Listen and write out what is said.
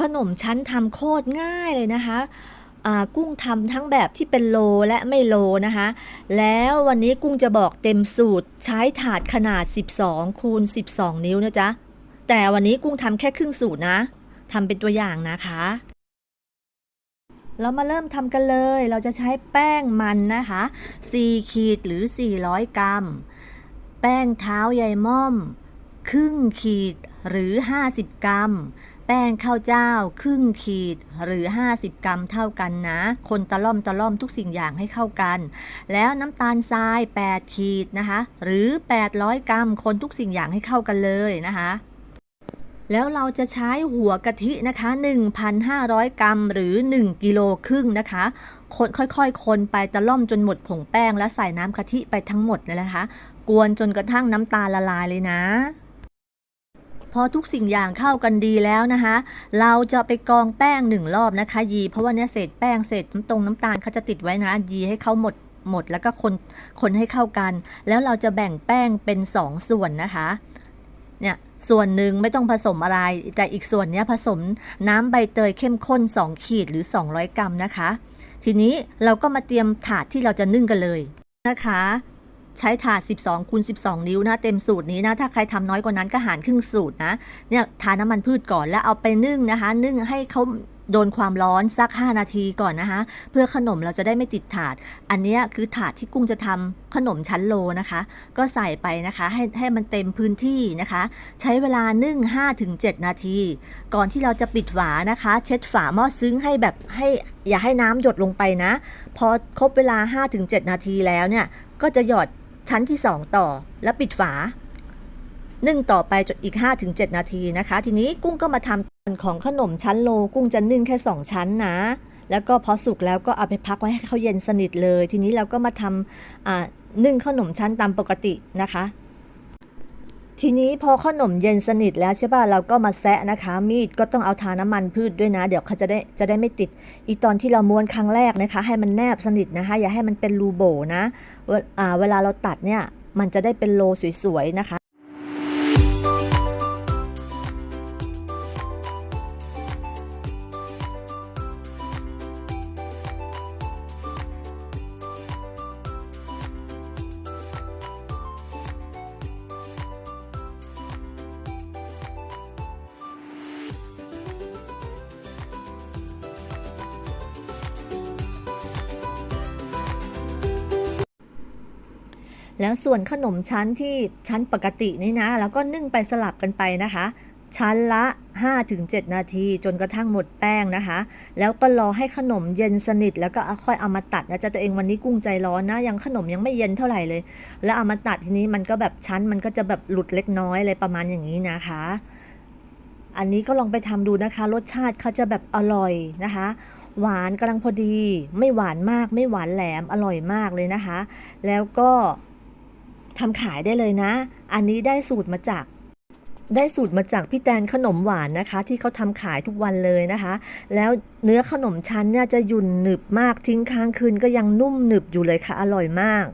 ขนมชั้นทำโคตรง่ายเลยนะคะกุ้งทำทั้งแบบที่เป็นโลและไม่โลนะคะ แล้ววันนี้กุ้งจะบอกเต็มสูตรใช้ถาดขนาด 12 คูณ 12 นิ้วนะจ๊ะ แต่วันนี้กุ้งทำแค่ครึ่งสูตรนะทำเป็นตัวอย่างนะคะ เรามาเริ่มทำกันเลย เราจะใช้แป้งมันนะคะ 4 ขีดหรือ 400 กรัม แป้งเท้ายายม่อม ครึ่งขีด หรือ 50 กรัม แป้งข้าวเจ้า ครึ่งขีดหรือ 50 กรัมเท่ากันนะ คนตะล่อมตะล่อมทุกสิ่งอย่างให้เข้ากัน แล้วน้ำตาลทราย 8 ขีดนะคะ หรือ 800 กรัม คนทุกสิ่งอย่างให้เข้ากันเลยนะคะแล้วเราจะใช้หัวกะทินะคะ 1,500 กรัมหรือ 1 กิโลครึ่งนะคะ คนค่อยๆคนไปตะล่อมจนหมดผงแป้ง แล้วใส่น้ำกะทิไปทั้งหมดเลยนะคะ กวนจนกระทั่งน้ำตาลละลายเลยนะ พอทุกสิ่งอย่างเข้ากันดีแล้วนะคะ เราจะไปกองแป้งหนึ่งรอบนะคะ ยี เพราะว่าเนี่ยเศษแป้งเศษน้ำตรงน้ำตาลเขาจะติดไว้นะ ยีให้เขาหมดหมดแล้วก็คนคนให้เข้ากัน แล้วเราจะแบ่งแป้งเป็นสองส่วนนะคะ เนี่ยส่วนหนึ่งไม่ต้องผสมอะไร แต่อีกส่วนเนี้ยผสมน้ำใบเตยเข้มข้น 2 ขีดหรือ 200 กรัมนะคะ ทีนี้เราก็มาเตรียมถาดที่เราจะนึ่งกันเลยนะคะ ใช้ถาด 12คูณ12 นิ้วนะเต็มสูตรนี้นะถ้าใครทำน้อยกว่านั้นก็หารครึ่งสูตรนะเนี่ยทาน้ำมันพืชก่อนแล้วเอาไปนึ่งนะคะ นึ่งให้เขาโดนความร้อนสัก 5 นาทีก่อนนะคะ เพื่อขนมเราจะได้ไม่ติดถาด อันนี้คือถาดที่กุ้งจะทำขนมชั้นโลนะคะ ก็ใส่ไปนะคะให้ให้มันเต็มพื้นที่นะคะ ใช้เวลานึ่ง5-7 นาที ก่อนที่เราจะปิดฝานะคะ เช็ดฝาหม้อซึ้งให้แบบให้อย่าให้น้ำหยดลงไปนะ พอครบเวลา 5-7 นาทีแล้วเนี่ยก็จะหยอด ชั้นที่ 2 ต่อแล้วปิดฝานึ่งต่อไปจนอีก 5-7 นาทีนะคะ ทีนี้กุ้งก็มาทำของขนมชั้นโล กุ้งจะนึ่งแค่ 2 ชั้นนะ แล้วก็พอสุกแล้วก็เอาไปพักไว้ให้เขาเย็นสนิทเลย ทีนี้เราก็มาทำนึ่งขนมชั้นตามปกตินะคะ ทีนี้พอขนมเย็นสนิทแล้วใช่ป่ะเราก็มาแซะนะคะ มีดก็ต้องเอาทาน้ำมันพืชด้วยนะ เดี๋ยวเขาจะได้จะได้ไม่ติด อีตอนที่เราม้วนครั้งแรกนะคะ ให้มันแนบสนิทนะคะ อย่าให้มันเป็นรูโบนะเวอ่าเวลาเราตัดเนี่ยมันจะได้เป็นโลสวยๆนะคะ แล้วส่วนขนมชั้นที่ชั้นปกตินี่นะแล้วก็นึ่งไปสลับกันไปนะคะ ชั้นละ 5-7 นาทีจนกระทั่งหมดแป้งนะคะ แล้วก็รอให้ขนมเย็นสนิท แล้วก็ค่อยเอามาตัดนะจ๊ะตัวเองวันนี้กุ้งใจร้อนนะยังขนมยังไม่เย็นเท่าไหร่เลย แล้วเอามาตัดทีนี้มันก็แบบชั้นมันก็จะแบบหลุดเล็กน้อยอะไรประมาณอย่างนี้นะคะอันนี้ก็ลองไปทำดูนะคะ รสชาติเขาจะแบบอร่อยนะคะ หวานกำลังพอดี ไม่หวานมากไม่หวานแหลมอร่อยมากเลยนะคะ แล้วก็ ทำขายได้เลยนะ อันนี้ได้สูตรมาจากได้สูตรมาจากพี่แตนขนมหวานนะคะ ที่เขาทำขายทุกวันเลยนะคะ แล้วเนื้อขนมชั้นเนี่ยจะหยุ่นหนึบมากทิ้งค้างคืนก็ยังนุ่มหนึบอยู่เลยค่ะ อร่อยมาก